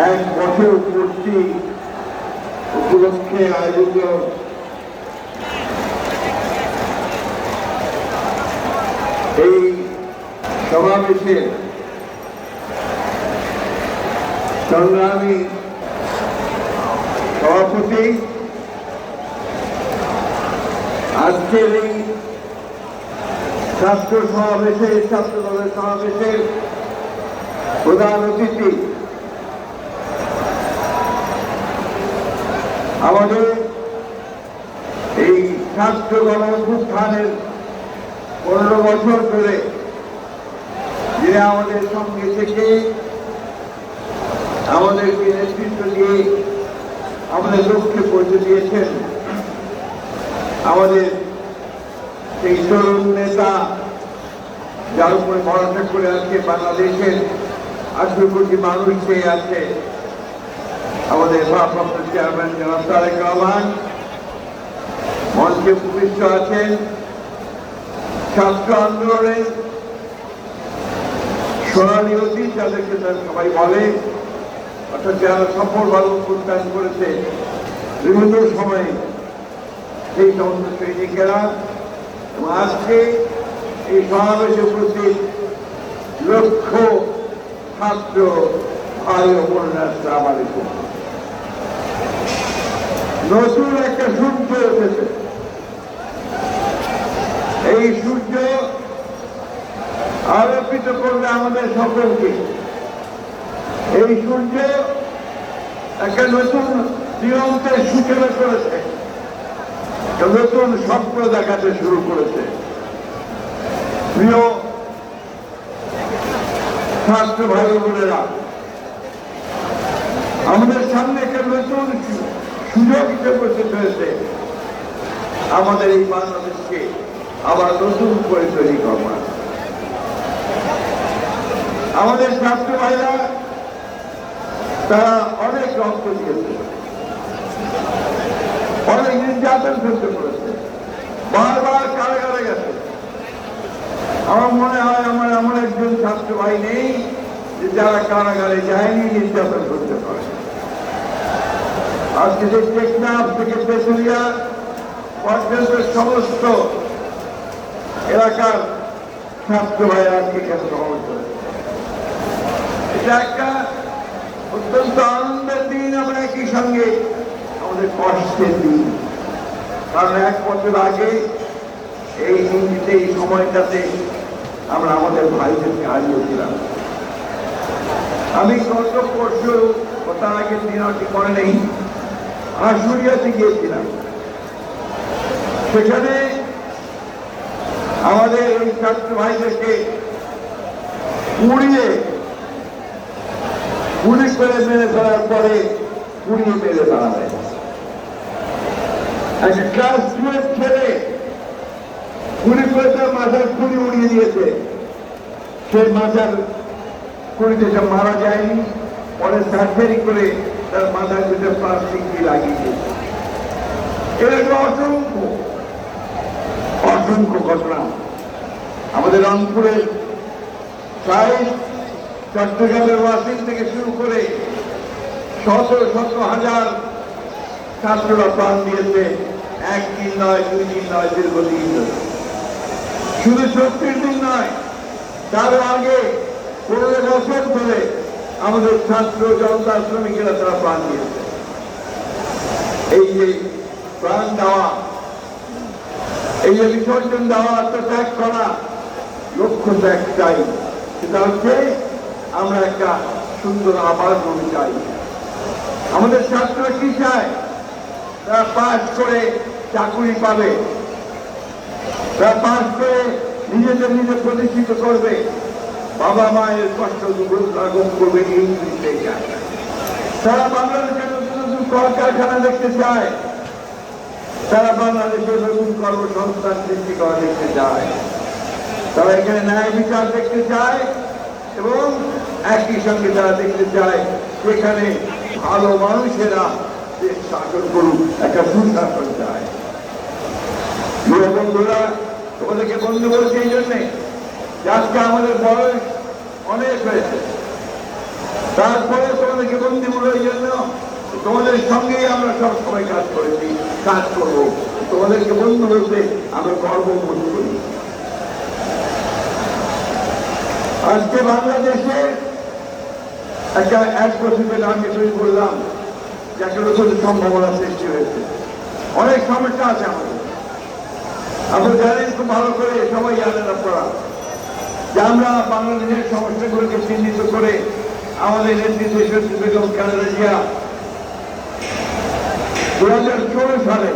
এক বছর পূর্তি উপলক্ষে আয়োজিত এই সমাবেশে সংগ্রামী সভাপতি আজকের এই ছাত্র সমাবেশে ছাত্র সমাবেশের প্রধান অতিথি আমাদের এই ছাত্র গণঅভ্যুত্থানের পনেরো বছর ধরে যিনি আমাদের সঙ্গে থেকে আমাদেরকে নেতৃত্ব দিয়ে আমাদের লক্ষ্যে পৌঁছে দিয়েছেন। আমাদের সেই তরুণ নেতা যার উপরে ভরসা করে আছে বাংলাদেশের আঠেরো কোটি মানুষ চেয়ে আছে। আমাদের ভারপ্রাপ্ত চেয়ারম্যান জনাব তারেক রহমান, মঞ্চে উপবিষ্ট আছেন ছাত্র আন্দোলনের সোনালী অতীত যাদেরকে সবাই বলে, অর্থাৎ যারা সফলভাবে উত্থান করেছে, বিভিন্ন সময়ে সেই সমস্ত সৈনিকেরা, এবং আজকে এই সমাবেশে উপস্থিত লক্ষ ছাত্র বোনেরা আসসালাম আলাইকুম নতুন একটা সূর্য উঠেছে। এই সূর্য আলোকিত করবে আমাদের সকলকে। এই সূর্য একটা নতুন দিগন্তের সূচনা করেছে। নতুন স্বপ্ন দেখাতে শুরু করেছে। প্রিয় ছাত্র ভাই বোনেরা, আমাদের সামনে একটা নতুন সুযোগ হিসেবে উপস্থিত হয়েছে। আমাদের এই বাংলাদেশকে আবার নতুন করে তৈরি করবার। আমাদের ছাত্র ভাইরা, তারা অনেক রক্ত দিয়েছে। অনেক নির্যাতন সহ্য করেছে। বারবার কারাগারে গেছে। আমার মনে হয় আমার এমন একজন ছাত্র ভাই নেই যে যারা কারাগারে যায়নি নির্যাতন করতে পারে আজকে যে টেকনাফ থেকে পেছুরিয়া পর্যন্ত সমস্ত এলাকার ছাত্র ভাই আজকে এখানে একটা অত্যন্ত আনন্দের দিন, আমরা একই সঙ্গে আমাদের কষ্টের দিন। কারণ এক বছর আগে এই দিনটিতে এই সময়টাতে আমরা আমাদের ভাইদেরকে হারিয়েছিলাম। আমি গত পরশু কথা আগের দিন আর কি করে নেই আশুরিয়াতে গিয়েছিলাম। সেখানে আমাদের এই ছাত্র ভাইদেরকে পুড়িয়ে গুলি করে মেরে ফেলার পরে পুড়িয়ে মেরে ফেলা হয় একটা ক্লাস টুয়েলভ ছেলে গুলি করে তার মাথার খুলি উড়িয়ে দিয়েছে। সে মাথার কুড়িতে মারা যায়নি। পরে সার্জারি করে তার মাথার ভিতরে প্লাস্টিক দিয়ে লাগিয়ে দিয়েছে। অসংখ্য অসংখ্য ঘটনা। আমাদের প্রায় চট্টগ্রামের ওয়াসিল থেকে শুরু করে শত শত হাজার ছাত্ররা প্রাণ দিয়েছে। এক দিন নয়, দুই দিন নয়, দীর্ঘদিন শুধু ছত্রিশ দিন নয় তার আগে পনেরো বছর ধরে আমাদের ছাত্র জনতা শ্রমিকেরা তারা প্রাণ দিয়েছে। এই যে প্রাণ দেওয়া, এই যে বিসর্জন দেওয়া, আত্মত্যাগ করা, লক্ষ্য তো একটাই সেটা হচ্ছে আমরা একটা সুন্দর আবার মনে চাই। আমাদের ছাত্র কি চায় তারা পাস করে চাকুরি পাবে। তারা পাস করে নিজেদের নিজে প্রতিষ্ঠিত করবে। বাবা মায়ের কষ্ট দুঃখ লাঘব করবে এই চায় তারা বাংলাদেশের নতুন নতুন কলকারখানা দেখতে চায়। তারা বাংলাদেশের নতুন কর্মসংস্থান সৃষ্টি করা দেখতে চায়। তারা এখানে ন্যায় বিচার দেখতে চায় এবং একই সঙ্গে তারা দেখতে চায় সেখানে ভালো মানুষেরা দেশ শাসন করুক, একটা সুশাসন চায়। বন্ধুরা, তোমাদেরকে বন্ধু বলছি এই জন্যে আজকে আমাদের বয়স অনেক হয়েছে। তারপরে তোমাদেরকে বন্দিমূল এই জন্য তোমাদের সঙ্গেই আমরা সব সময় কাজ করেছি, কাজ করব। তোমাদেরকে বন্ধু বলতে আমরা গর্ব বোধ করি। আজকে বাংলাদেশে একটা এক বছরের আগে তৈরি করলাম যে একটা নতুন সম্ভাবনা সৃষ্টি হয়েছে। অনেক সমস্যা আছে আমাদের। আপনারা জানেন খুব ভালো করে সবাই জানেন আপনারা। আমরা বাংলাদেশের সমস্যাগুলোকে চিহ্নিত করে আমাদের নেতৃত্ব শক্তি বেগম খালেদা জিয়া দু হাজার ষোলো সালে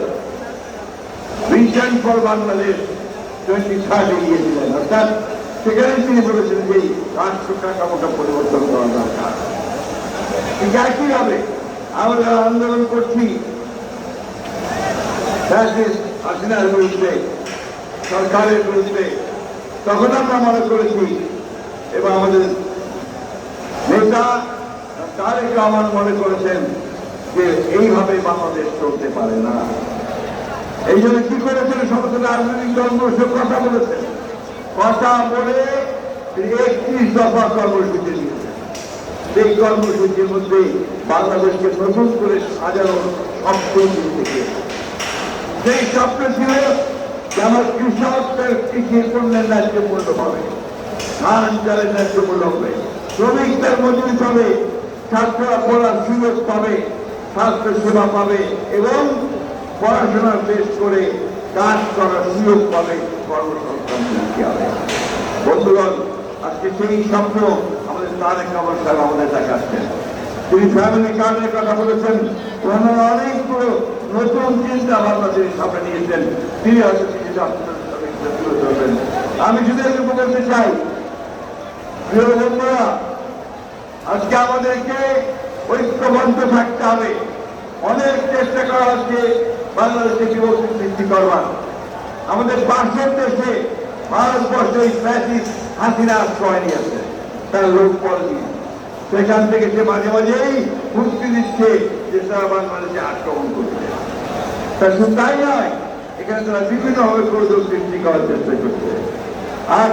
ফর বাংলাদেশ টোয়েন্টি থার্ড গিয়েছিলেন অর্থাৎ সেখানে তিনি বলেছেন যে রাষ্ট্র কাঠামোটা পরিবর্তন করা দরকার। ঠিক একই হবে আমরা আন্দোলন করছি, ফ্যাসিস্ট বিরুদ্ধে, সরকারের বিরুদ্ধে তখন আমরা মনে করেছি এবং আমাদের নেতা তারেক রহমান মনে করেছেন যে এইভাবে বাংলাদেশ চলতে পারে না। এই জন্য কি করেছেন? সমস্ত রাজনৈতিক দলগুলোর সে কথা বলেছেন। কথা বলে একত্রিশ দফা কর্মসূচি দিয়েছেন। সেই কর্মসূচির মধ্যে বাংলাদেশকে নতুন করে সাজানোর স্বপ্ন থেকে সেই স্বপ্ন ছিল যে কৃষকদের কৃষি পণ্যের ন্যায্য মূল্য পাবে ধান চালের ন্যায্য মূল্য হবে, শ্রমিকদের মজুরি পাবে, ছাত্ররা পড়ার সুযোগ পাবে স্বাস্থ্য সেবা পাবে এবং পড়াশোনা শেষ করে কাজ করার সুযোগ পাবে কর্মসংস্থান সৃষ্টি হবে। বন্ধুগণ, আজকে সেই স্বপ্ন আমাদের তারেক রহমান সাহেব আমাদের দেখাচ্ছেন তিনি ফ্যামিলি কার্ডের কথা বলেছেন। ওনারা অনেকগুলো নতুন চিন্তা ভাবনা তিনি সামনে নিয়েছেন। তিনি হয়তো আমি শুধু এটুকু বলতে চাই, প্রিয় বন্ধুরা, আজকে আমাদেরকে ঐক্যবদ্ধ থাকতে হবে। অনেক চেষ্টা করা হচ্ছে বাংলাদেশে বিভক্তি সৃষ্টি করবার। আমাদের পাশের দেশে ভারতবর্ষ এই ফ্যাসিস হাসিনা আশ্রয় নিয়েছে, তার লোক পল সেখান থেকে সে মাঝে মাঝেই হুমকি দিচ্ছে যে তারা বাংলাদেশে আক্রমণ করছে। তা শুধু তাই নয় এখানে তারা বিভিন্নভাবে প্রযোগ সৃষ্টি করার চেষ্টা করছে। আর